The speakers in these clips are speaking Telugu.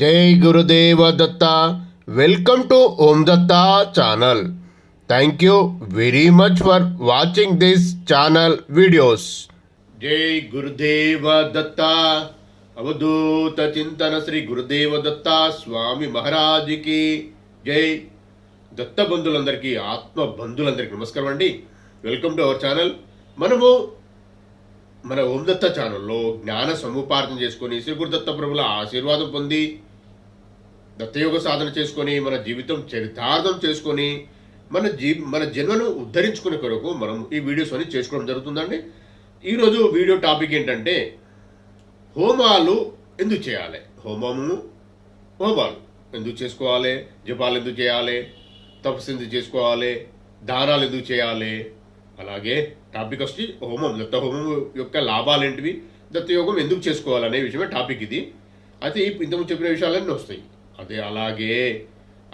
జై Gurudeva Datta. Welcome to Om Datta channel. Thank you very much for watching this channel videos జై గురుదేవ దత్త. అవధూత చింతన శ్రీ గురుదేవ దత్త స్వామి మహారాజుకి జై. దత్త బంధువులందరికీ ఆత్మ బంధులందరికీ నమస్కారం అండి. వెల్కమ్ టు అవర్ ఛానల్ మనము మన ఓం దత్త ఛానల్లో జ్ఞాన సముపార్జన చేసుకొని శ్రీ గురుదత్త ప్రభుల ఆశీర్వాదం పొంది దత్తయోగ సాధన చేసుకొని మన జీవితం చరితార్థం చేసుకొని మన జీ మన జన్మను ఉద్ధరించుకునే కొరకు మనం ఈ వీడియోస్ అని చేసుకోవడం జరుగుతుందండి. ఈరోజు వీడియో టాపిక్ ఏంటంటే హోమాలు ఎందుకు చేయాలి? హోమము హోమాలు ఎందుకు చేసుకోవాలి? జపాలు ఎందుకు చేయాలి? తపస్సు ఎందుకు చేసుకోవాలి? దానాలు ఎందుకు చేయాలి? అలాగే టాపిక్ వచ్చి హోమం దత్త హోమం యొక్క లాభాలు ఏంటివి? దత్తయోగం ఎందుకు చేసుకోవాలనే విషయమే టాపిక్ ఇది. అయితే ఈ ఇంతకుముందు చెప్పిన విషయాలన్నీ వస్తాయి. అదే అలాగే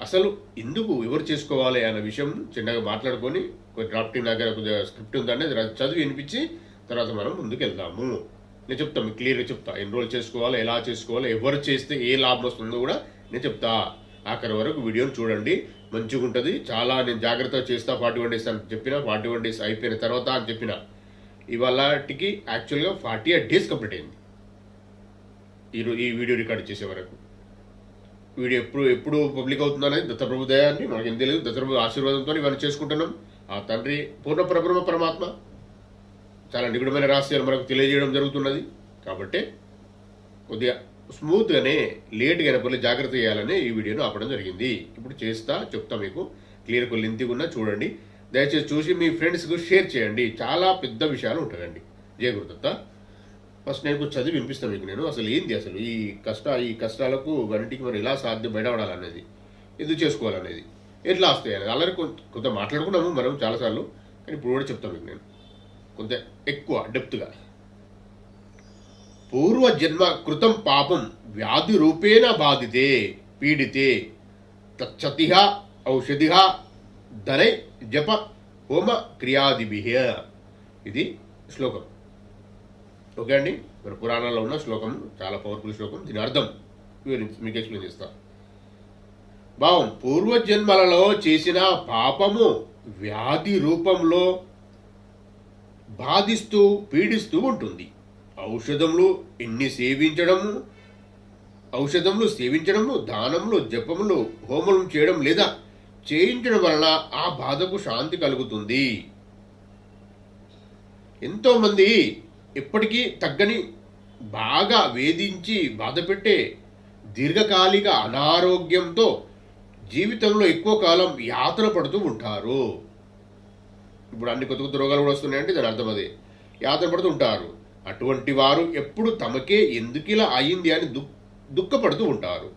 అసలు ఎందుకు ఎవరు చేసుకోవాలి అనే విషయం చిన్నగా మాట్లాడుకొని కొన్ని డ్రాఫ్టింగ్ దగ్గర కొద్దిగా స్క్రిప్ట్ ఉందండి. చదివి వినిపించి తర్వాత మనం ముందుకెళ్దాము నేను చెప్తాను క్లియర్గా చెప్తా. ఎన్రోల్ చేసుకోవాలి ఎలా చేసుకోవాలి ఎవరు చేస్తే ఏ లాభం వస్తుందో కూడా నేను చెప్తా. ఆఖరి వరకు వీడియోని చూడండి. మంచిగా ఉంటుంది. చాలా నేను జాగ్రత్తగా చేస్తా. ఫార్టీ వన్ డేస్ అని చెప్పిన ఫార్టీ వన్ డేస్ అయిపోయిన తర్వాత అని చెప్పిన. ఇవాళకి యాక్చువల్గా ఫార్టీ ఎయిట్ డేస్ కంప్లీట్ అయింది. ఈ ఈ వీడియో రికార్డ్ చేసే వరకు. వీడియో ఎప్పుడు ఎప్పుడు పబ్లిక్ అవుతుందనేది దత్తప్రభు దయాన్ని మనకేం తెలియదు దత్తప్రభు ఆశీర్వాదంతో ఇవన్నీ చేసుకుంటున్నాం. ఆ తండ్రి పూర్ణ పరబ్రహ్మ పరమాత్మ. చాలా నిగుడమైన రహస్యాలు మనకు తెలియజేయడం జరుగుతున్నది. కాబట్టి కొద్దిగా స్మూత్గానే లేట్గానే పనులు జాగ్రత్త చేయాలని ఈ వీడియోను ఆపడం జరిగింది. ఇప్పుడు చేస్తా చెప్తా మీకు. క్లియర్ లెంతిగా ఉన్నా చూడండి. దయచేసి చూసి మీ ఫ్రెండ్స్కు షేర్ చేయండి. చాలా పెద్ద విషయాలు ఉంటాయండి. జయ గురుదత్త ఫస్ట్ నేను చదివి వినిపిస్తాను మీకు నేను. అసలు ఏంది అసలు ఈ కష్ట ఈ కష్టాలకు వాటికి మనం ఎలా సాధ్యం బయటపడాలనేది ఎందుకు చేసుకోవాలనేది. ఎట్లా వస్తాయి అనేది. అలాగే కొంత మాట్లాడుకున్నాము మనం చాలాసార్లు. కానీ ఇప్పుడు కూడా చెప్తాను మీకు నేను. కొంత ఎక్కువ డెప్త్గా. పూర్వజన్మ కృతం పాపం వ్యాధి రూపేణ బాధితే పీడితే తచ్చతిహ ఔషధిహ ధనై జప హోమ క్రియాదిభి. ఇది శ్లోకం. ఓకే అండి? మరి పురాణాల్లో ఉన్న శ్లోకం చాలా పవర్ఫుల్ శ్లోకం. దీని అర్థం మీకు ఎక్స్ప్లెయిన్ చేస్తా. భావం పూర్వజన్మలలో చేసిన పాపము వ్యాధి రూపంలో బాధిస్తూ పీడిస్తూ ఉంటుంది. ఔషధములు ఎన్ని సేవించడము? ఔషధములు సేవించడము దానములు జపములు హోమం చేయడం లేదా? చేయించడం వలన ఆ బాధకు శాంతి కలుగుతుంది. ఎంతోమంది ఎప్పటికీ తగ్గని బాగా వేధించి బాధపెట్టే దీర్ఘకాలిక అనారోగ్యంతో జీవితంలో ఎక్కువ కాలం యాతన పడుతూ ఉంటారు. ఇప్పుడు అన్ని కొత్త కొత్త రోగాలు కూడా వస్తున్నాయంటే దాని అర్థం అదే. యాతన పడుతూ ఉంటారు. అటువంటి వారు ఎప్పుడు తమకే ఎందుకు ఇలా అయింది అని దుః దుఃఖపడుతూ ఉంటారు.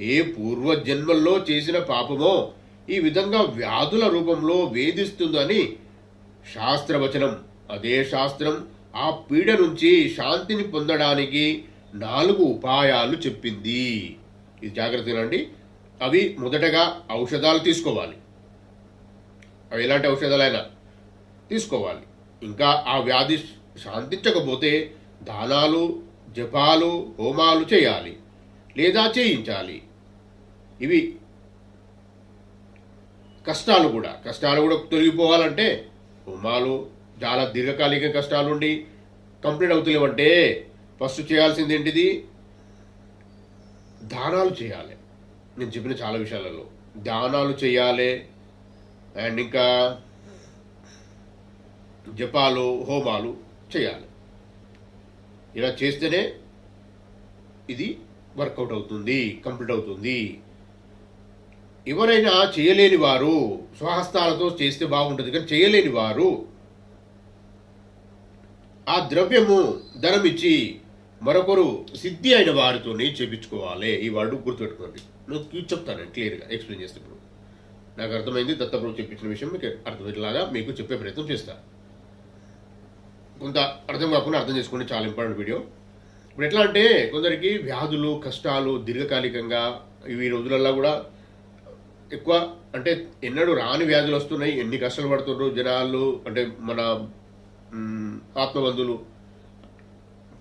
ఏ పూర్వజన్మల్లో చేసిన పాపమో ఈ విధంగా వ్యాధుల రూపంలో వేధిస్తుందని శాస్త్రవచనం. అదే శాస్త్రం ఆ పీడ నుంచి శాంతిని పొందడానికి నాలుగు ఉపాయాలు చెప్పింది. ఇది జాగ్రత్తగానండి అవి మొదటగా ఔషధాలు తీసుకోవాలి. అవి ఎలాంటి ఔషధాలైనా తీసుకోవాలి. ఇంకా ఆ వ్యాధి శాంతించకపోతే దానాలు జపాలు హోమాలు చేయాలి లేదా చేయించాలి. ఇవి కష్టాలు కూడా. కష్టాలు కూడా తొలగిపోవాలంటే హోమాలు చాలా దీర్ఘకాలిక కష్టాలు ఉండి కంప్లీట్ అవుతలేవంటే ఫస్ట్ చేయాల్సింది ఏంటిది దానాలు చేయాలి. నేను చెప్పిన చాలా విషయాలలో. దానాలు చేయాలి. అండ్ ఇంకా జపాలు హోమాలు చేయాలి. ఇలా చేస్తేనే ఇది వర్కౌట్ అవుతుంది కంప్లీట్ అవుతుంది. ఎవరైనా చేయలేని వారు స్వహస్తాలతో చేస్తే బాగుంటుంది కానీ చేయలేని వారు ఆ ద్రవ్యము ధనం ఇచ్చి మరొకరు సిద్ధి అయిన వారితోనే చేపించుకోవాలి. ఈ వర్డ్ గుర్తుపెట్టుకోండి. నేను చెప్తాను క్లియర్గా ఎక్స్ప్లెయిన్ చేస్తే ఇప్పుడు. నాకు అర్థమైంది దత్తప్రభు చెప్పించిన విషయం మీకు అర్థమయ్యేలాగా మీకు చెప్పే ప్రయత్నం చేస్తాను కొంత అర్థం కాకుండా అర్థం చేసుకోండి చాలా ఇంపార్టెంట్ వీడియో ఇప్పుడు ఎట్లా అంటే కొందరికి వ్యాధులు కష్టాలు దీర్ఘకాలికంగా ఈ రోజులలో కూడా ఎక్కువ అంటే ఎన్నడూ రాని వ్యాధులు వస్తున్నాయి. ఎన్ని కష్టాలు పడుతున్నారు జనాలు అంటే మన ఆత్మబంధులు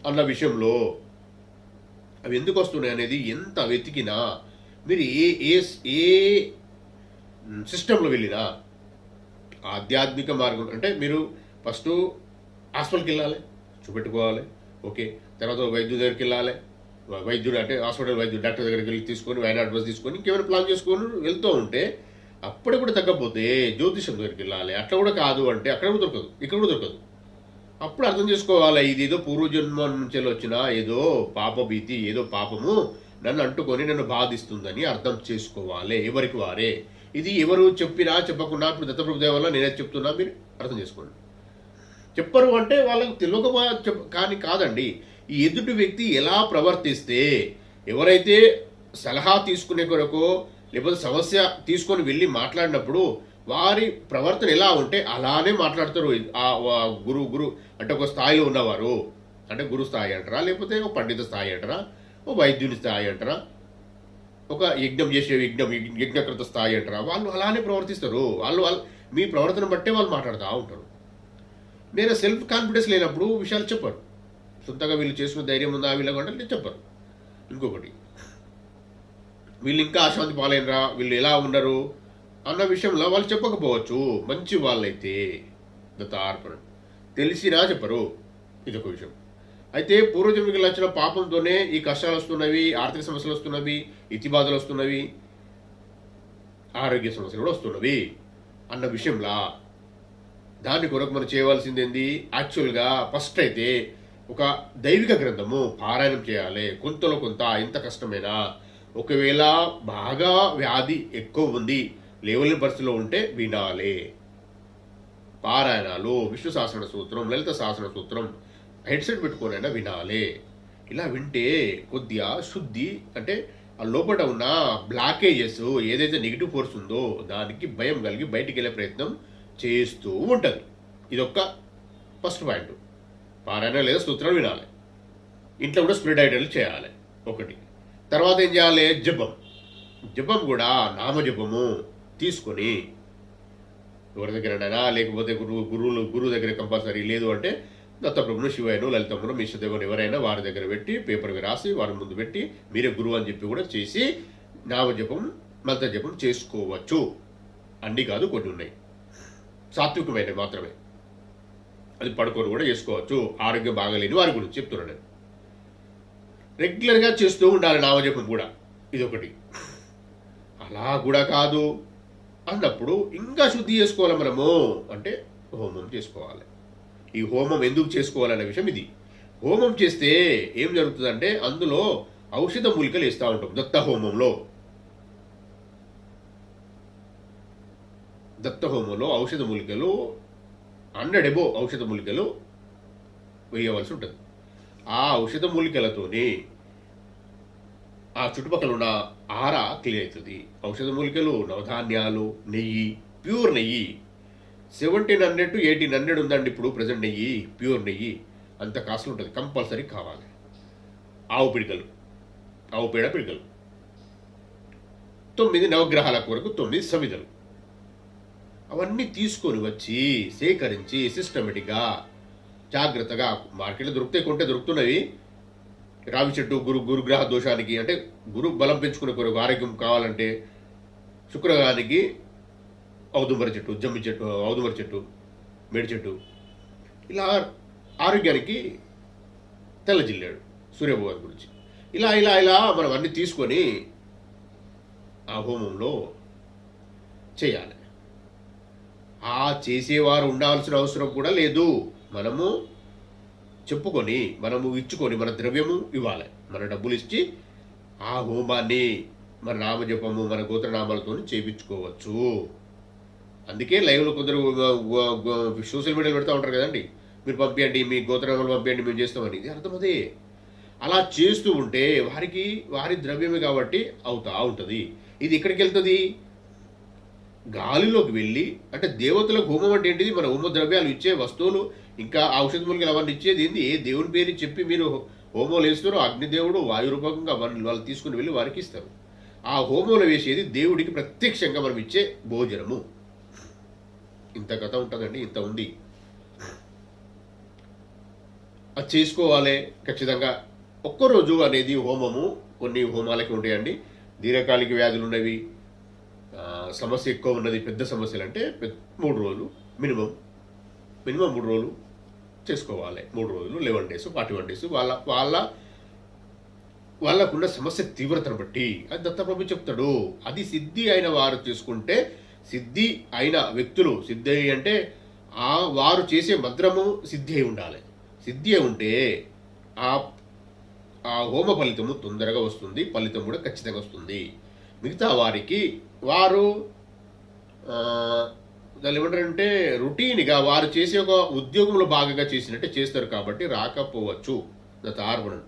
అన్న విషయంలో అవి ఎందుకు వస్తున్నాయి అనేది ఎంత వెతికినా మీరు ఏ ఏ ఏ సిస్టంలో వెళ్ళినా ఆధ్యాత్మిక మార్గం అంటే మీరు ఫస్ట్ హాస్పిటల్కి వెళ్ళాలి చూపెట్టుకోవాలి ఓకే. తర్వాత వైద్యుడి దగ్గరికి వెళ్ళాలి. వైద్యుడు అంటే హాస్పిటల్ వైద్యుడు డాక్టర్ దగ్గరికి వెళ్ళి తీసుకొని వైన్ అడ్వైస్ తీసుకొని ఇంకేమైనా ప్లాన్ చేసుకొని వెళ్తూ ఉంటే అప్పుడే కూడా తగ్గకపోతే జ్యోతిషం దగ్గరికి వెళ్ళాలి. అట్లా కూడా కాదు అంటే అక్కడ కూడా దొరకదు ఇక్కడ కూడా దొరకదు. అప్పుడు అర్థం చేసుకోవాలి ఇది ఏదో పూర్వజన్మ నుంచి వచ్చిన ఏదో పాపభీతి ఏదో పాపము నన్ను అంటుకొని నన్ను బాధిస్తుందని అర్థం చేసుకోవాలి ఎవరికి వారే. ఇది ఎవరు చెప్పినా చెప్పకుండా ఇప్పుడు దత్తప్రభుదేవ వల్ల నేనే చెప్తున్నా మీరు అర్థం చేసుకోండి. చెప్పరు అంటే వాళ్ళకు తెలియక కానీ కాదండి. ఈ ఎదుటి వ్యక్తి ఎలా ప్రవర్తిస్తే ఎవరైతే సలహా తీసుకునే కొరకు లేకపోతే సమస్య తీసుకొని వెళ్ళి మాట్లాడినప్పుడు వారి ప్రవర్తన ఎలా ఉంటే అలానే మాట్లాడతారు. ఆ గురువు గురు గురు అంటే ఒక స్థాయిలో ఉన్నవారు. అంటే గురు స్థాయి అంటారా? లేకపోతే ఒక పండిత స్థాయి అంటారా? ఒక వైద్యుని స్థాయి అంటారా? ఒక యజ్ఞం చేసే యజ్ఞం యజ్ఞకృత స్థాయి అంటారా? వాళ్ళు అలానే ప్రవర్తిస్తారు. వాళ్ళు వాళ్ళు మీ ప్రవర్తన బట్టే వాళ్ళు మాట్లాడుతూ ఉంటారు. నేను సెల్ఫ్ కాన్ఫిడెన్స్ లేనప్పుడు విషయాలు చెప్పరు. సొంతగా వీళ్ళు చేసుకున్న ధైర్యం ఉందా వీళ్ళకి నేను చెప్పరు. ఇంకొకటి వీళ్ళు ఇంకా అశాంతి పాలైనరా వీళ్ళు ఎలా ఉండరు అన్న విషయంలో వాళ్ళు చెప్పకపోవచ్చు. మంచి వాళ్ళైతే దత్తార్పణ తెలిసినా చెప్పరు. ఇదొక విషయం. అయితే పూర్వజన్మకి వచ్చిన పాపంతోనే ఈ కష్టాలు వస్తున్నవి ఆర్థిక సమస్యలు వస్తున్నవి ఇతి బాధలు వస్తున్నవి ఆరోగ్య సమస్యలు కూడా వస్తున్నవి అన్న విషయంలా దాని కొరకు మనం చేయవలసింది ఏంది యాక్చువల్గా ఫస్ట్ అయితే ఒక దైవిక గ్రంథము పారాయణం చేయాలి. కొంతలో కొంత ఎంత కష్టమైనా? ఒకవేళ బాగా వ్యాధి ఎక్కువ ఉంది లేవలేని పరిస్థితిలో ఉంటే వినాలి. పారాయణాలు విష్ణు శాసన సూత్రం లలిత శాసన సూత్రం హెడ్సెట్ పెట్టుకోనైనా వినాలి. ఇలా వింటే కొద్దిగా శుద్ధి అంటే ఆ లోపల ఉన్న బ్లాకేజెస్ ఏదైతే నెగిటివ్ ఫోర్స్ ఉందో దానికి భయం కలిగి బయటికి వెళ్ళే ప్రయత్నం చేస్తూ ఉంటుంది. ఇదొక్క ఫస్ట్ పాయింట్ పారాయణ లేదా సూత్రాలు వినాలి. ఇంట్లో కూడా స్ప్రెడ్ ఐటెల్ చేయాలి. ఒకటి. తర్వాత ఏం చేయాలి? జపం. జపం కూడా నామజపము తీసుకొని ఎవరి దగ్గరనైనా లేకపోతే గురువు గురువులు గురువు దగ్గర కంపల్సరీ లేదు అంటే దత్తప్రభును శివయ్యను లలితమ్మను మిశ్రదేవుని ఎవరైనా వారి దగ్గర పెట్టి పేపర్కి రాసి వారి ముందు పెట్టి మీరే గురువు అని చెప్పి కూడా చేసి నామజపం మంత్రజపం చేసుకోవచ్చు. అన్నీ కాదు కొన్ని ఉన్నాయి. సాత్వికమైనవి మాత్రమే. అది పడుకొని కూడా చేసుకోవచ్చు. ఆరోగ్యం బాగలేని వారి గురించి చెప్తున్నాను రెగ్యులర్గా చేస్తూ ఉండాలి నామజపం కూడా. ఇదొకటి. అలా కూడా కాదు. అన్నప్పుడు ఇంకా శుద్ధి చేసుకోవాలి మనము. అంటే హోమం చేసుకోవాలి. ఈ హోమం ఎందుకు చేసుకోవాలనే విషయం ఇది. హోమం చేస్తే ఏం జరుగుతుందంటే అందులో ఔషధ మూలికలు వేస్తూ ఉంటాం. దత్త హోమంలో. దత్తహోమంలో ఔషధ మూలికలు హండ్రెడ్ ఎబో ఔషధ మూలికలు వేయవలసి ఉంటుంది. ఆ ఔషధ మూలికలతోనే ఆ చుట్టుపక్కల ఉన్న ఆర క్లియర్ అవుతుంది. ఔషధ మూలికలు నవధాన్యాలు నెయ్యి ప్యూర్ నెయ్యి. Seventeen hundred to eighteen hundred ఉందండి ఇప్పుడు ప్రజెంట్ నెయ్యి ప్యూర్ నెయ్యి. అంత కాస్ట్ ఉంటుంది. కంపల్సరీ కావాలి. ఆవు పిడికలు ఆవు పేడ పిడికలు. తొమ్మిది నవగ్రహాల కొరకు తొమ్మిది సమిధలు అవన్నీ తీసుకొని వచ్చి సేకరించి సిస్టమేటిక్గా జాగ్రత్తగా మార్కెట్లో దొరుకుతాయి కొంటే దొరుకుతున్నవి. రావి చెట్టు గురు గురుగ్రహ దోషానికి అంటే గురు బలం పెంచుకునే కొరకు ఆరోగ్యం కావాలంటే శుక్రగ్రహానికి ఔదుమర చెట్టు జమ్మి చెట్టు ఔదుమర చెట్టు మేడి చెట్టు. ఇలా ఆరోగ్యానికి తెల్ల జిల్లాడు సూర్యభగవాన్ గురించి. ఇలా ఇలా ఇలా మనం అన్ని తీసుకొని ఆ హోమంలో చేయాలి. ఆ చేసేవారు ఉండాల్సిన అవసరం కూడా లేదు. మనము చెప్పుకొని మనము ఇచ్చుకొని మన ద్రవ్యము ఇవ్వాలి. మన డబ్బులు ఇచ్చి ఆ హోమాన్ని మన నామజపము మన గోత్రనామాలతో చేయించుకోవచ్చు అందుకే లైవ్లో కొందరు సోషల్ మీడియాలో పెడతా ఉంటారు కదండి. మీరు పంపించండి మీ గోత్రనామాలు పంపించండి మేము చేస్తామని. ఇది అర్థమదే అలా చేస్తూ ఉంటే వారికి వారి ద్రవ్యమే కాబట్టి అవుతా ఉంటుంది. ఇది ఎక్కడికి వెళ్తుంది గాలిలోకి వెళ్ళి అంటే దేవతలకు హోమం అంటే ఏంటిది? మన హోమ ద్రవ్యాలు ఇచ్చే వస్తువులు ఇంకా ఔషధ మూలికలు అవన్నీ ఇచ్చేది ఏంది? ఏ దేవుని పేరు చెప్పి మీరు హోమాలు వేస్తారో అగ్నిదేవుడు వాయు రూపకంగా వాళ్ళు వాళ్ళు తీసుకుని వెళ్ళి వారికి ఇస్తారు. ఆ హోమంలో వేసేది దేవుడికి ప్రత్యక్షంగా మనం ఇచ్చే భోజనము. ఇంత కథ ఉంటుందండి ఇంత ఉంది. అది చేసుకోవాలి ఖచ్చితంగా. ఒక్కరోజు అనేది హోమము కొన్ని హోమాలకి ఉంటాయండి. దీర్ఘకాలిక వ్యాధులు ఉన్నవి సమస్య ఎక్కువ ఉన్నది పెద్ద సమస్యలు అంటే మూడు రోజులు మినిమం. మినిమం మూడు రోజులు చేసుకోవాలి. మూడు రోజులు eleven days forty one days వాళ్ళ వాళ్ళ వాళ్ళకున్న సమస్య తీవ్రతను బట్టి. అది దత్తప్రభు చెప్తాడు. అది సిద్ధి అయిన వారు చేసుకుంటే సిద్ధి అయిన వ్యక్తులు సిద్ధి అంటే ఆ వారు చేసే మంత్రము సిద్ధి అయి ఉండాలి. సిద్ధి అయి ఉంటే ఆ ఆ హోమ ఫలితము తొందరగా వస్తుంది ఫలితం కూడా ఖచ్చితంగా వస్తుంది. మిగతా వారికి వారు దాని ఏమంటారంటే రొటీన్గా వారు చేసే ఒక ఉద్యోగంలో భాగంగా చేసినట్టే చేస్తారు కాబట్టి రాకపోవచ్చు. దట్ ఆర్వణన్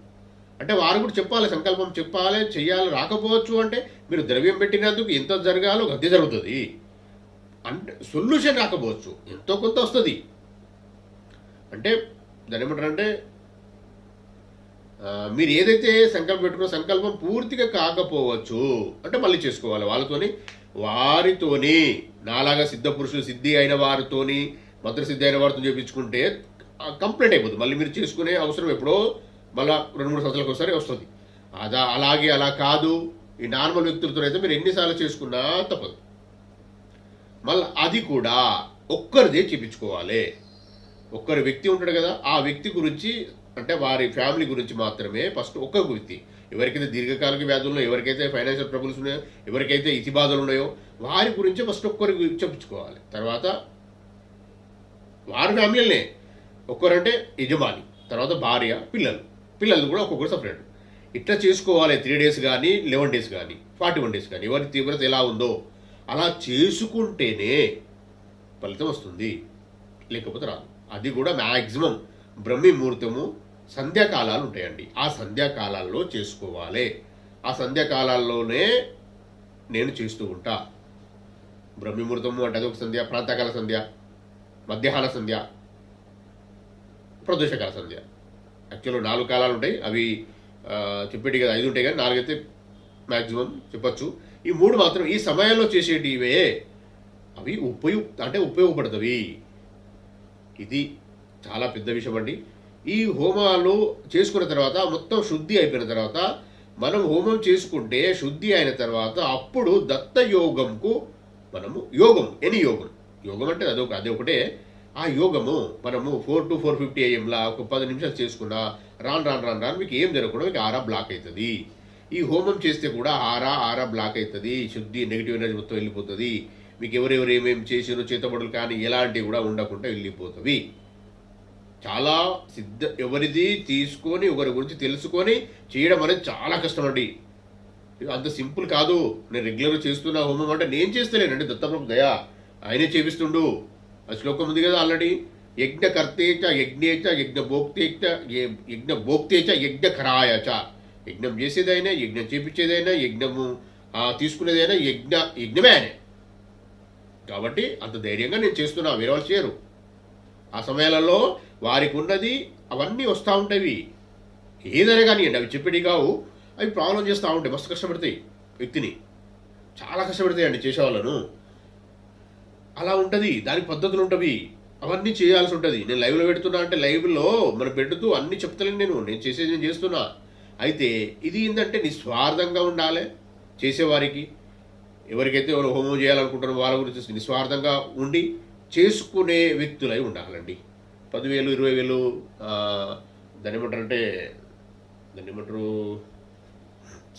అంటే వారు కూడా చెప్పాలి సంకల్పం చెప్పాలి చెయ్యాలి రాకపోవచ్చు అంటే మీరు ద్రవ్యం పెట్టినందుకు ఎంత జరగాలో గద్దె జరుగుతుంది. అంటే సొల్యూషన్ రాకపోవచ్చు. ఎంతో కొంత వస్తుంది. అంటే దాని ఏమంటారంటే మీరు ఏదైతే సంకల్పం పెట్టుకున్న సంకల్పం పూర్తిగా కాకపోవచ్చు అంటే మళ్ళీ చేసుకోవాలి వాళ్ళతోని వారితోని నాలాగా సిద్ధ పురుషులు సిద్ధి అయిన వారితోని మంత్రసిద్ధి అయిన వారితో చేపించుకుంటే కంప్లీట్ అయిపోతుంది. మళ్ళీ మీరు చేసుకునే అవసరం ఎప్పుడో మళ్ళా రెండు మూడు సంవత్సరాలకు ఒకసారి వస్తుంది. అదా అలాగే అలా కాదు. ఈ నార్మల్ వ్యక్తులతో అయితే మీరు ఎన్నిసార్లు చేసుకున్నా తప్పదు. మళ్ళీ అది కూడా ఒక్కరిదే చేపించుకోవాలి. ఒక్కరి వ్యక్తి ఉంటాడు కదా ఆ వ్యక్తి గురించి అంటే వారి ఫ్యామిలీ గురించి మాత్రమే ఫస్ట్ ఒక్క గుర్తి ఎవరికైతే దీర్ఘకాలిక వ్యాధులు ఉన్నాయో ఎవరికైతే ఫైనాన్షియల్ ట్రబుల్స్ ఉన్నాయో ఎవరికైతే ఇతి బాధలు ఉన్నాయో వారి గురించి ఫస్ట్ ఒక్కరి గురించి చెప్పించుకోవాలి తర్వాత వారి ఫ్యామిలీనే ఒక్కరంటే యజమాని తర్వాత భార్య పిల్లలు. పిల్లలు కూడా ఒక్కొక్కరు సపరేట్. ఇట్లా చేసుకోవాలి త్రీ డేస్ కానీ లెవెన్ డేస్ కానీ ఫార్టీ వన్ డేస్ కానీ ఎవరి తీవ్రత ఎలా ఉందో అలా చేసుకుంటేనే ఫలితం వస్తుంది. లేకపోతే రాదు. అది కూడా మ్యాక్సిమం బ్రహ్మి ముహూర్తము సంధ్యాకాలాలు ఉంటాయండి ఆ సంధ్యాకాలాల్లో చేసుకోవాలి. ఆ సంధ్యాకాలాల్లోనే నేను చేస్తూ ఉంటా. బ్రహ్మి అంటే అదొక సంధ్య ప్రాంతకాల సంధ్య మధ్యాహ్న సంధ్య ప్రదోషకాల సంధ్య. యాక్చువల్గా నాలుగు కాలాలు ఉంటాయి అవి చెప్పేటి కదా ఐదు ఉంటాయి కానీ నాలుగైతే మ్యాక్సిమం చెప్పచ్చు. ఈ మూడు మాత్రం ఈ సమయంలో చేసేటివే. అవి ఉపయోగ అంటే ఉపయోగపడుతుంది ఇది చాలా పెద్ద విషయం అండి ఈ హోమాలు చేసుకున్న తర్వాత మొత్తం శుద్ధి అయిపోయిన తర్వాత మనం హోమం చేసుకుంటే శుద్ధి అయిన తర్వాత అప్పుడు దత్త యోగంకు మనము యోగం ఎనీ యోగం. యోగం అంటే అదొక అదే ఒకటే. ఆ యోగము మనము ఫోర్ టు ఫోర్ ఫిఫ్టీ ఏఎంలా ఒక పది నిమిషాలు చేసుకున్నా రాను రాను రాను రాను మీకు ఏం జరగకుండా మీకు ఆరా బ్లాక్ అవుతుంది ఈ హోమం చేస్తే కూడా ఆరా ఆరా బ్లాక్ అవుతుంది శుద్ధి నెగిటివ్ ఎనర్జీ మొత్తం వెళ్ళిపోతుంది. మీకు ఎవరెవరు ఏమేమి చేసినో చేతబడులు కానీ ఎలాంటివి కూడా ఉండకుండా వెళ్ళిపోతుంది. చాలా సిద్ధ ఎవరిది తీసుకొని ఒకరి గురించి తెలుసుకొని చేయడం అనేది చాలా కష్టం అండి ఇది అంత సింపుల్ కాదు. నేను రెగ్యులర్గా చేస్తున్న హోమం అంటే నేను చేస్తలేనండి. దత్తప్రభు దయా. ఆయనే చేపిస్తుండు. ఆ శ్లోకం ఉంది కదా ఆల్రెడీ. యజ్ఞకర్తేచ యజ్ఞేచ యజ్ఞ భోక్తేచ యజ్ఞ భోక్తేచ యజ్ఞ ఖరాయచ. యజ్ఞం చేసేదైనా యజ్ఞం చేపించేదైనా యజ్ఞము ఆ, తీసుకునేదైనా యజ్ఞ యజ్ఞమే ఆయనే. కాబట్టి అంత ధైర్యంగా నేను చేస్తున్నా. వేరే వాళ్ళు చేయరు. ఆ సమయాలలో వారికి ఉన్నది అవన్నీ వస్తూ ఉంటాయి ఏదైనా కానివ్వండి అవి చెప్పేటి కావు. అవి ప్రాబ్లం చేస్తూ ఉంటాయి మస్తు కష్టపడతాయి వ్యక్తిని. చాలా కష్టపడతాయి అండి చేసేవాళ్ళను. అలా ఉంటుంది దానికి పద్ధతులు ఉంటవి. అవన్నీ చేయాల్సి ఉంటుంది. నేను లైవ్లో పెడుతున్నా అంటే లైవ్లో మనం పెడుతూ అన్ని చెప్తలేను నేను. నేను చేసేది నేను చేస్తున్నా. అయితే ఇది ఏంటంటే నిస్వార్థంగా ఉండాలి చేసేవారికి. ఎవరికైతే ఎవరు హోమం చేయాలనుకుంటున్నారో వాళ్ళ గురించి నిస్వార్థంగా ఉండి చేసుకునే వ్యక్తులై ఉండాలండి. పదివేలు ఇరవై వేలు ఆ, అంటే ఏమంటారంటే ఏమంటారు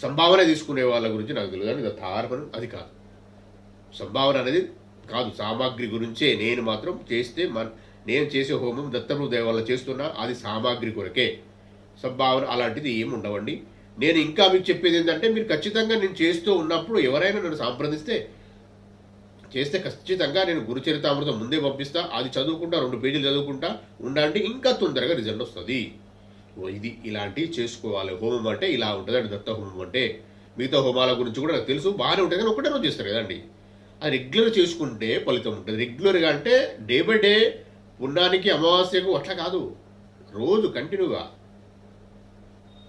సంభావన తీసుకునే వాళ్ళ గురించి నాకు తెలియదు కానీ ఇది అది కాదు. సంభావన అనేది కాదు. సామాగ్రి గురించే నేను మాత్రం చేస్తే మన నేను చేసే హోమం దత్తము దేవాల చేస్తున్నా అది సామాగ్రి కొరకే. సంభావన అలాంటిది ఏమి ఉండవండి. నేను ఇంకా మీకు చెప్పేది ఏంటంటే మీరు ఖచ్చితంగా నేను చేస్తూ ఉన్నప్పుడు ఎవరైనా నన్ను సంప్రదిస్తే చేస్తే ఖచ్చితంగా నేను గురుచరితామృతం ముందే పంపిస్తా అది చదువుకుంటా రెండు పేజీలు చదువుకుంటా ఉండండి ఇంకా తొందరగా రిజల్ట్ వస్తుంది. ఇది ఇలాంటివి చేసుకోవాలి. హోమం అంటే ఇలా ఉంటుందండి దత్త హోమం అంటే. మిగతా హోమాల గురించి కూడా నాకు తెలుసు. బాగానే ఉంటుంది కానీ ఒకటే రోజు చేస్తారు కదండి. అది రెగ్యులర్ చేసుకుంటే ఫలితం ఉంటుంది. రెగ్యులర్గా అంటే డే బై డే పుణ్యానికి అమావాస్యకు అట్లా కాదు. రోజు కంటిన్యూగా.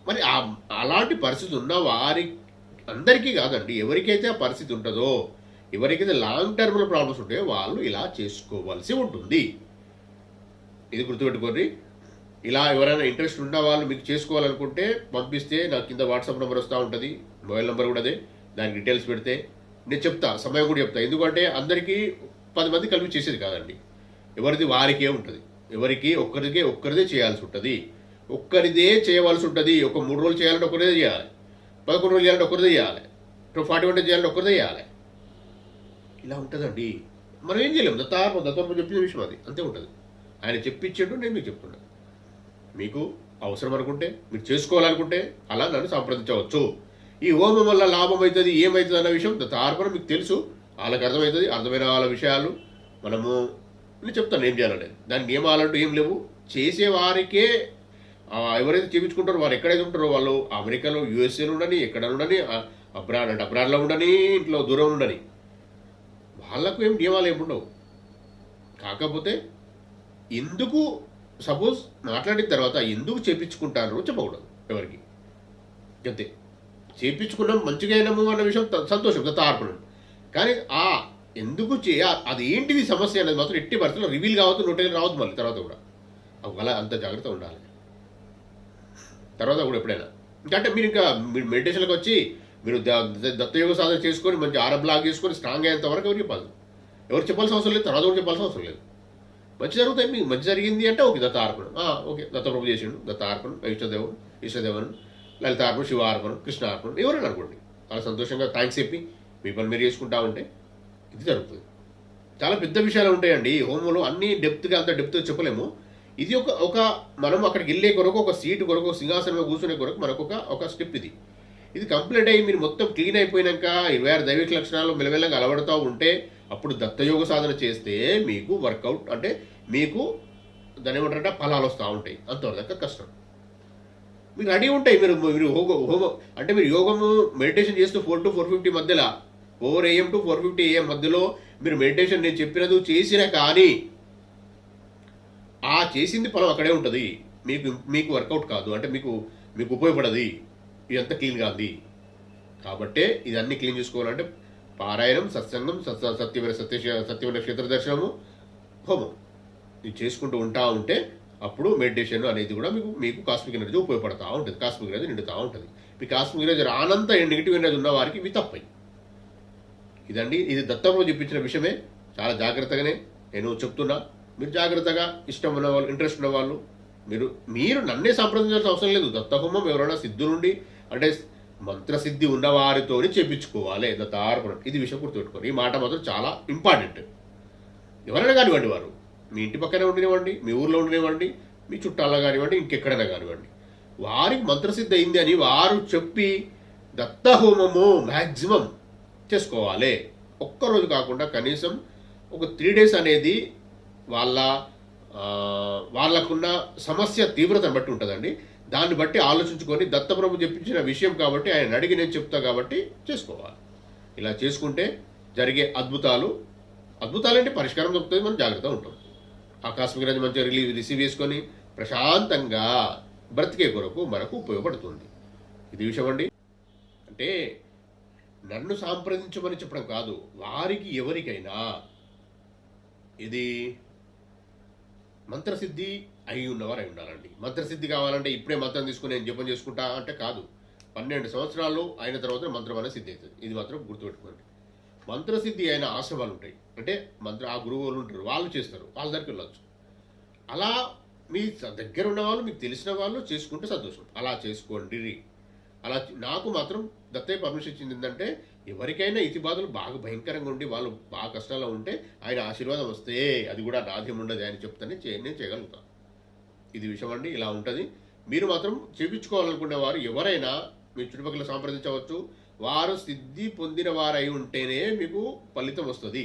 మరి అలాంటి పరిస్థితి ఉన్న వారి అందరికీ కాదండి. ఎవరికైతే ఆ పరిస్థితి ఉంటుందో ఎవరికైతే లాంగ్ టర్మ్లో ప్రాబ్లమ్స్ ఉంటాయో వాళ్ళు ఇలా చేసుకోవాల్సి ఉంటుంది. ఇది గుర్తుపెట్టుకోండి. ఇలా ఎవరైనా ఇంట్రెస్ట్ ఉన్న వాళ్ళు మీకు చేసుకోవాలనుకుంటే పంపిస్తే నాకు కింద వాట్సాప్ నెంబర్ వస్తూ ఉంటుంది. మొబైల్ నెంబర్ కూడా అదే. దానికి డీటెయిల్స్ పెడితే నేను చెప్తా సమయం కూడా చెప్తా. ఎందుకంటే అందరికీ పది మంది కలిపి చేసేది కాదండి. ఎవరిది వారికే ఉంటుంది. ఎవరికి ఒక్కరికే ఒక్కరిదే చేయాల్సి ఉంటుంది. ఒక్కరిదే చేయవలసి ఉంటుంది. ఒక మూడు రోజులు చేయాలంటే ఒక్కరిదే చేయాలి. పదకొండు రోజులు చేయాలంటే ఒక్కరిదే చేయాలి. ఫార్టీ వన్ డేస్ చేయాలంటే ఒక్కరిదే చేయాలి. ఇలా ఉంటుందండి. మనం ఏం చేయలేము. దత్తాత్మ దత్తాత్మ చెప్పిన విషయం అది. అంతే ఉంటుంది. ఆయన చెప్పించాడు నేను మీకు చెప్తున్నాను. మీకు అవసరం అనుకుంటే మీరు చేసుకోవాలనుకుంటే అలా నన్ను సంప్రదించవచ్చు. ఈ హోమం వల్ల లాభం అవుతుంది ఏమవుతుంది అన్న విషయం దత్తార్పణ మీకు తెలుసు. వాళ్ళకి అర్థమవుతుంది అర్థమైన వాళ్ళ విషయాలు మనము నేను చెప్తాను ఏం చేయాలనేది. దాని నియమాలంటూ ఏం లేవు. చేసేవారికే ఆ, ఎవరైతే చేయించుకుంటారో వారు ఎక్కడైతే ఉంటారో వాళ్ళు అమెరికాలో యూఎస్ఏలో ఉండని ఎక్కడ ఉండని అబ్రాడ్ అంటే అబ్రాడ్లో ఉండని ఇంట్లో దూరం ఉండని వాళ్ళకు ఏం నియమాలు ఏమి ఉండవు. కాకపోతే ఎందుకు సపోజ్ మాట్లాడిన తర్వాత ఎందుకు చేపించుకుంటారో చెప్పకూడదు ఎవరికి. అంతే. చేపించుకున్నాం మంచిగా అయినాము అన్న విషయం త- సంతోషం దత్తార్పణం కానీ ఆ ఎందుకు చే అది ఏంటిది సమస్య అనేది మాత్రం ఎట్టి పరిస్థితుల్లో రివీల్ కావద్దు నోటికి రావద్దు మళ్ళీ తర్వాత కూడా. అలా అంత జాగ్రత్త ఉండాలి. తర్వాత కూడా ఎప్పుడైనా. అంటే మీరు ఇంకా మీరు మెడిటేషన్కి వచ్చి మీరు దత్తయోగ సాధన చేసుకొని మంచి ఆరబ్ బ్లాక్ చేసుకొని స్ట్రాంగ్ అయ్యేంత వరకు ఎవరు చెప్పాలి? ఎవరు చెప్పాల్సిన అవసరం లేదు తర్వాత కూడా చెప్పాల్సిన అవసరం లేదు. మంచి జరుగుతాయి మీకు మంచి జరిగింది అంటే ఓకే దత్త ఆర్పణం ఓకే దత్త ప్రభు చేసిండు దత్త ఆర్పణం ఇష్టదేవుడు ఇష్టదేవను లలిత ఆర్పణం శివ ఆర్పణం కృష్ణ ఆర్పణం ఎవరైనా అనుకోండి. చాలా సంతోషంగా థ్యాంక్స్ చెప్పి మీ పని మీరు చేసుకుంటా ఉంటే ఇది జరుగుతుంది. చాలా పెద్ద విషయాలు ఉంటాయండి. హోమంలో అన్ని డెప్త్గా అంత డెప్త్గా చెప్పలేము. ఇది ఒక ఒక మనం అక్కడికి వెళ్ళే కొరకు ఒక సీటు కొరకు సింహాసనంలో కూర్చునే కొరకు మనకు ఒక ఒక స్టెప్ ఇది. ఇది కంప్లీట్ అయ్యి మీరు మొత్తం క్లీన్ అయిపోయినాక ఇరవై ఆరు దైవిక లక్షణాలు మెల్లమెల్లగా అలవడుతూ ఉంటే అప్పుడు దత్తయోగ సాధన చేస్తే మీకు వర్కౌట్ అంటే మీకు దాని ఏమంటారంటే ఫలాలు వస్తూ ఉంటాయి. అంతవరకు కష్టం. మీరు రెడీ ఉంటాయి మీరు మీరు హోగ హోమ అంటే మీరు యోగము మెడిటేషన్ చేస్తూ ఫోర్ టు ఫోర్ ఫిఫ్టీ మధ్యలో four AM to four fifty AM మధ్యలో మీరు మెడిటేషన్ నేను చెప్పినది చేసినా కానీ ఆ చేసింది ఫలం అక్కడే ఉంటుంది. మీకు మీకు వర్కౌట్ కాదు అంటే మీకు మీకు ఉపయోగపడది. ఇదంతా క్లీన్ కాదు. కాబట్టే ఇదన్నీ క్లీన్ చేసుకోవాలంటే పారాయణం సత్సంగం సత్య సత్యమైన సత్య సత్యమైన క్షేత్ర దర్శనము హోమం. ఇది చేసుకుంటూ ఉంటా ఉంటే అప్పుడు మెడిటేషన్ అనేది కూడా మీకు మీకు కాస్మిక్ ఎనర్జీ ఉపయోగపడతా ఉంటుంది. కాస్మిక్ ఎనర్జీ నిండుతూ ఉంటుంది. మీ కాస్మిక్ ఎనర్జీ రానంత నెగిటివ్ ఎనర్జీ ఉన్న వారికి ఇవి తప్పయి. ఇదండి ఇది దత్తంలో చెప్పించిన విషయమే. చాలా జాగ్రత్తగానే నేను చెప్తున్నా. మీరు జాగ్రత్తగా ఇష్టం ఉన్నవాళ్ళు ఇంట్రెస్ట్ ఉన్నవాళ్ళు మీరు మీరు నన్నే సంప్రదించాల్సిన అవసరం లేదు. దత్తహోమం ఎవరైనా సిద్ధు నుండి అంటే మంత్రసిద్ధి ఉన్న వారితోని చేపించుకోవాలి దత్తార్పణం ఇది విషయం గుర్తుపెట్టుకోండి. ఈ మాట మాత్రం చాలా ఇంపార్టెంట్. ఎవరైనా కానివ్వండి వారు. మీ ఇంటి పక్కనే ఉండనివ్వండి మీ ఊర్లో ఉండనివ్వండి మీ చుట్టాల్లో కానివ్వండి ఇంకెక్కడైనా కానివ్వండి. వారికి మంత్రసిద్ధి అయింది అని వారు చెప్పి దత్తహోమము మ్యాక్సిమం చేసుకోవాలి. ఒక్కరోజు కాకుండా కనీసం ఒక త్రీ డేస్ అనేది వాళ్ళ వాళ్ళకున్న సమస్య తీవ్రతను బట్టి ఉంటుందండి. దాన్ని బట్టి ఆలోచించుకొని దత్తప్రభు చెప్పించిన విషయం కాబట్టి ఆయన అడిగి నేను చెప్తా కాబట్టి చేసుకోవాలి. ఇలా చేసుకుంటే జరిగే అద్భుతాలు అద్భుతాలంటే పరిష్కారం దొరుకుతుంది మనం జాగ్రత్తగా ఉంటాం. ఆకాశమిక రాజు మంచిగా రిలీవ్ రిసీవ్ చేసుకొని ప్రశాంతంగా బ్రతికే కొరకు మనకు ఉపయోగపడుతుంది. ఇది విషయం అండి. అంటే నన్ను సంప్రదించమని చెప్పడం కాదు వారికి ఎవరికైనా ఇది మంత్రసిద్ధి అయి ఉన్నవారు అయి ఉండాలండి. మంత్రసిద్ధి కావాలంటే ఇప్పుడే మంత్రం తీసుకుని నేను జపం చేసుకుంటా అంటే కాదు. పన్నెండు సంవత్సరాలు అయిన తర్వాత మంత్రం అనేది సిద్ధి అవుతుంది. ఇది మాత్రం గుర్తుపెట్టుకోండి. మంత్రసిద్ధి అయిన ఆశ్రమాలు ఉంటాయి. అంటే మంత్ర ఆ గురువులు ఉంటారు. వాళ్ళు చేస్తారు. వాళ్ళ దగ్గరికి వెళ్ళొచ్చు. అలా మీ దగ్గర ఉన్న వాళ్ళు మీకు తెలిసిన వాళ్ళు చేసుకుంటే సంతోషం. అలా చేసుకోండి. అలా నాకు మాత్రం దత్తయ్య పర్మిషన్ ఇచ్చింది ఏంటంటే ఎవరికైనా ఇతి బాధలు బాగా భయంకరంగా ఉండి వాళ్ళు బాగా కష్టాల్లో ఉంటే ఆయన ఆశీర్వాదం వస్తే అది కూడా నాద్యం ఉండదు అని చెప్తానే చే నేను చేయగలుగుతాను ఇది విషయం అండి ఇలా ఉంటుంది. మీరు మాత్రం చేయించుకోవాలనుకునే వారు ఎవరైనా మీ చుట్టుపక్కల సంప్రదించవచ్చు. వారు సిద్ధి పొందిన వారై ఉంటేనే మీకు ఫలితం వస్తుంది.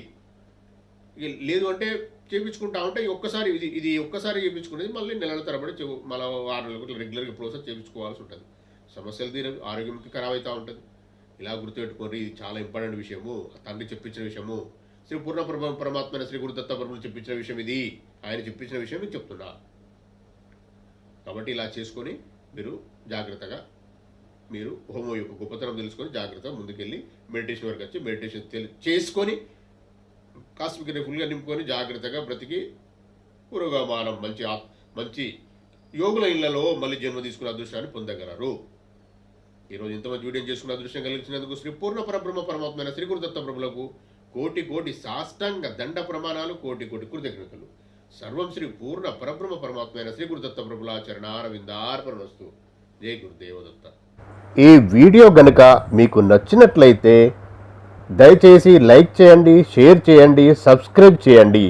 లేదు అంటే చేయించుకుంటా ఉంటే ఒక్కసారి ఇది ఇది ఒక్కసారి చేయించుకునేది మళ్ళీ నెలల తరబడి మళ్ళీ వారు రెగ్యులర్గా ప్రాసెస్ చేయించుకోవాల్సి ఉంటుంది. సమస్యలు తీర ఆరోగ్యంకి ఖరాబ్ అవుతూ ఉంటుంది. ఇలా గుర్తుపెట్టుకొని ఇది చాలా ఇంపార్టెంట్ విషయము. తండ్రి చెప్పించిన విషయము శ్రీ పూర్ణ పరమ పరమాత్మైన శ్రీ గురుదత్త చెప్పించిన విషయం ఇది. ఆయన చెప్పించిన విషయం మీకు చెప్తున్నా. కాబట్టి ఇలా చేసుకొని మీరు జాగ్రత్తగా మీరు హోమో యొక్క గొప్పతనం తెలుసుకొని జాగ్రత్తగా ముందుకెళ్ళి మెడిటేషన్ వరకు వచ్చి మెడిటేషన్ చేసుకొని కాస్మిక్ ఫుల్గా నింపుకొని జాగ్రత్తగా బ్రతికి పురోగమానం మంచి మంచి యోగుల ఇళ్ళలో మళ్ళీ జన్మ తీసుకునే అదృష్టాన్ని పొందగలరు. ఈరోజు ఇంతమంది వీడియో చేసుకున్న అదృష్టం కలిగించినందుకు శ్రీ పూర్ణ పరబ్రహ్మ పరమాత్మైన శ్రీ గురుదత్త ప్రభులకు కోటి కోటి సాష్టాంగ దండ ప్రమాణాలు కోటి కోటి కృతజ్ఞతలు. సర్వం శ్రీ పూర్ణ పరబ్రహ్మ పరమాత్మైన శ్రీ గురుదత్త ప్రభుల చరణారవిందార్పణస్తు జై గురుదేవదత్త ఈ వీడియో గనుక మీకు నచ్చినట్లయితే దయచేసి లైక్ చేయండి షేర్ చేయండి సబ్స్క్రైబ్ చేయండి.